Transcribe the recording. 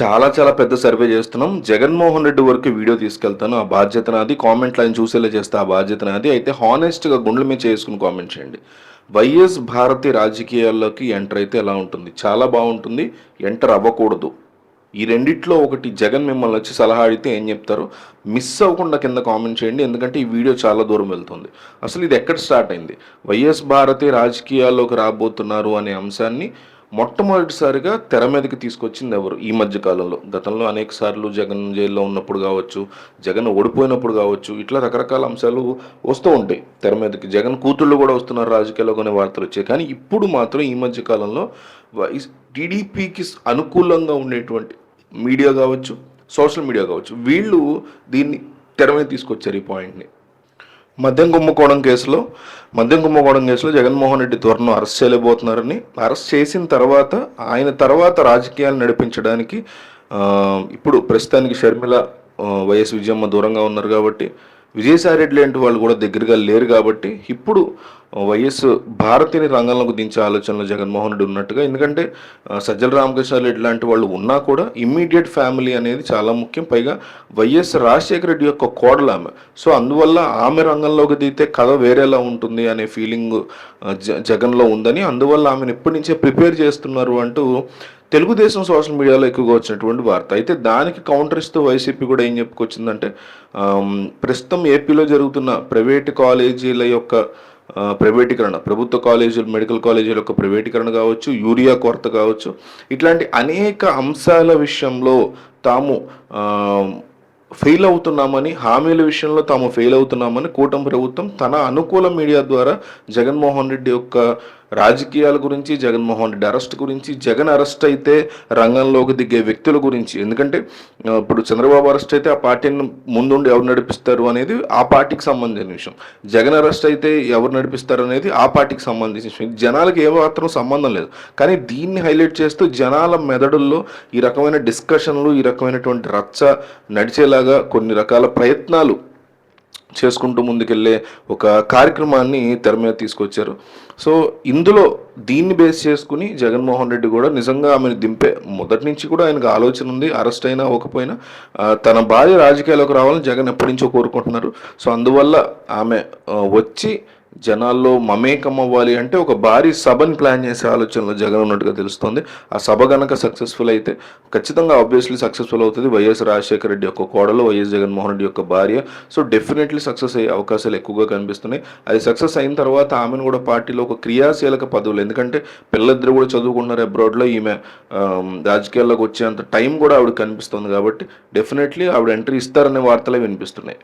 చాలా చాలా పెద్ద సర్వే చేస్తున్నాం. జగన్మోహన్ రెడ్డి వరకు వీడియో తీసుకెళ్తాను. ఆ బాధ్యత నాది కామెంట్ లైన్ చూసేలా చేస్తే. ఆ బాధ్యత నాది అయితే హానెస్ట్గా గుండెల మీద చేసుకుని కామెంట్ చేయండి. వైఎస్ భారతి రాజకీయాల్లోకి ఎంటర్ అయితే ఎలా ఉంటుంది? చాలా బాగుంటుంది. ఎంటర్ అవ్వకూడదు. ఈ రెండిట్లో ఒకటి జగన్ మిమ్మల్ని వచ్చి సలహా అడిగితే ఏం చెప్తారు? మిస్ అవ్వకుండా కింద కామెంట్ చేయండి. ఎందుకంటే ఈ వీడియో చాలా దూరం వెళ్తుంది. అసలు ఇది ఎక్కడ స్టార్ట్ అయింది? వైఎస్ భారతి రాజకీయాల్లోకి రాబోతున్నారు అనే అంశాన్ని మొట్టమొదటిసారిగా తెర మీదకి తీసుకొచ్చింది ఎవరు? ఈ మధ్య కాలంలో. గతంలో అనేక సార్లు జగన్ జైల్లో ఉన్నప్పుడు కావచ్చు జగన్ ఓడిపోయినప్పుడు కావచ్చు ఇట్లా రకరకాల అంశాలు వస్తూ ఉంటాయి తెర మీదకి. జగన్ కూతుళ్ళు కూడా వస్తున్నారు రాజకీయాల్లో కొన్ని వార్తలు వచ్చాయి. కానీ ఇప్పుడు మాత్రం ఈ మధ్య కాలంలో టీడీపీకి అనుకూలంగా ఉండేటువంటి మీడియా కావచ్చు సోషల్ మీడియా కావచ్చు వీళ్ళు దీన్ని తెర మీద తీసుకొచ్చారు ఈ పాయింట్ని. మద్యం కుంభకోణం కేసులో మద్యం కుమ్ముకోవడం కేసులో జగన్మోహన్ రెడ్డి త్వరను అరెస్ట్ చేయలేబోతున్నారని అరెస్ట్ చేసిన తర్వాత ఆయన తర్వాత రాజకీయాలు నడిపించడానికి ఇప్పుడు ప్రస్తుతానికి షర్మిల వైఎస్ విజయమ్మ దూరంగా ఉన్నారు కాబట్టి విజయసాయిరెడ్డి లాంటి వాళ్ళు కూడా దగ్గరగా లేరు కాబట్టి ఇప్పుడు వైఎస్ భారతిని రంగంలోకి దించే ఆలోచనలో జగన్మోహన్ రెడ్డి ఉన్నట్టుగా ఎందుకంటే సజ్జల రామకృష్ణ రెడ్డి లాంటి వాళ్ళు ఉన్నా కూడా ఇమ్మీడియట్ ఫ్యామిలీ అనేది చాలా ముఖ్యం. పైగా వైఎస్ రాజశేఖర రెడ్డి యొక్క కోడలు ఆమె. సో అందువల్ల ఆమె రంగంలోకి దిగితే కథ వేరేలా ఉంటుంది అనే ఫీలింగ్ జ జగన్లో ఉందని అందువల్ల ఆమెను ఎప్పటి నుంచే ప్రిపేర్ చేస్తున్నారు అంటూ తెలుగుదేశం సోషల్ మీడియాలో ఎక్కువగా వచ్చినటువంటి వార్త. అయితే దానికి కౌంటర్ ఇస్తూ వైసీపీ కూడా ఏం చెప్పుకొచ్చిందంటే ప్రస్తుతం ఏపీలో జరుగుతున్న ప్రైవేట్ కాలేజీల యొక్క ప్రైవేటీకరణ ప్రభుత్వ కాలేజీలు మెడికల్ కాలేజీల యొక్క ప్రైవేటీకరణ కావచ్చు యూరియా కొరత కావచ్చు ఇట్లాంటి అనేక అంశాల విషయంలో తాము ఫెయిల్ అవుతున్నామని హామీల విషయంలో తాము ఫెయిల్ అవుతున్నామని కూటమి ప్రభుత్వం తన అనుకూల మీడియా ద్వారా జగన్మోహన్ రెడ్డి యొక్క రాజకీయాల గురించి జగన్మోహన్ రెడ్డి అరెస్ట్ గురించి జగన్ అరెస్ట్ అయితే రంగంలోకి దిగే వ్యక్తుల గురించి. ఎందుకంటే ఇప్పుడు చంద్రబాబు అరెస్ట్ అయితే ఆ పార్టీని ముందుండి ఎవరు నడిపిస్తారు అనేది ఆ పార్టీకి సంబంధించిన విషయం. జగన్ అరెస్ట్ అయితే ఎవరు నడిపిస్తారు అనేది ఆ పార్టీకి సంబంధించిన విషయం. జనాలకు ఏమాత్రం సంబంధం లేదు. కానీ దీన్ని హైలైట్ చేస్తూ జనాల మెదడుల్లో ఈ రకమైన డిస్కషన్లు ఈ రకమైనటువంటి రచ్చ నడిచేలాగా కొన్ని రకాల ప్రయత్నాలు చేసుకుంటూ ముందుకెళ్ళే ఒక కార్యక్రమాన్ని తెర మీద తీసుకొచ్చారు. సో ఇందులో దీన్ని బేస్ చేసుకుని జగన్మోహన్ రెడ్డి కూడా నిజంగా ఆమెను దింపే మొదటి నుంచి కూడా ఆయనకు ఆలోచన ఉంది అరెస్ట్ అయినా అవ్వకపోయినా. తన భార్య రాజకీయాల్లోకి రావాలని జగన్ ఎప్పటి నుంచో కోరుకుంటున్నారు. సో అందువల్ల ఆమె వచ్చి జనాల్లో మమేకం అవ్వాలి అంటే ఒక భారీ సభని ప్లాన్ చేసే ఆలోచనలో జగన్ ఉన్నట్టుగా తెలుస్తుంది. ఆ సభ గనక సక్సెస్ఫుల్ అయితే ఖచ్చితంగా ఆబ్వియస్లీ సక్సెస్ఫుల్ అవుతుంది. వైఎస్ రాజశేఖర రెడ్డి యొక్క కోడలు వైఎస్ జగన్మోహన్ రెడ్డి యొక్క భార్య. సో డెఫినెట్లీ సక్సెస్ అయ్యే అవకాశాలు ఎక్కువగా కనిపిస్తున్నాయి. అది సక్సెస్ అయిన తర్వాత ఆమెను కూడా పార్టీలో ఒక క్రియాశీలక పదవులు. ఎందుకంటే పిల్లలిద్దరు కూడా చదువుకుంటున్నారు అబ్రాడ్లో. ఈమె రాజకీయాల్లోకి వచ్చేంత టైం కూడా ఆవిడ కనిపిస్తుంది కాబట్టి డెఫినెట్లీ ఆవిడ ఎంట్రీ ఇస్తారనే వార్తలే వినిపిస్తున్నాయి.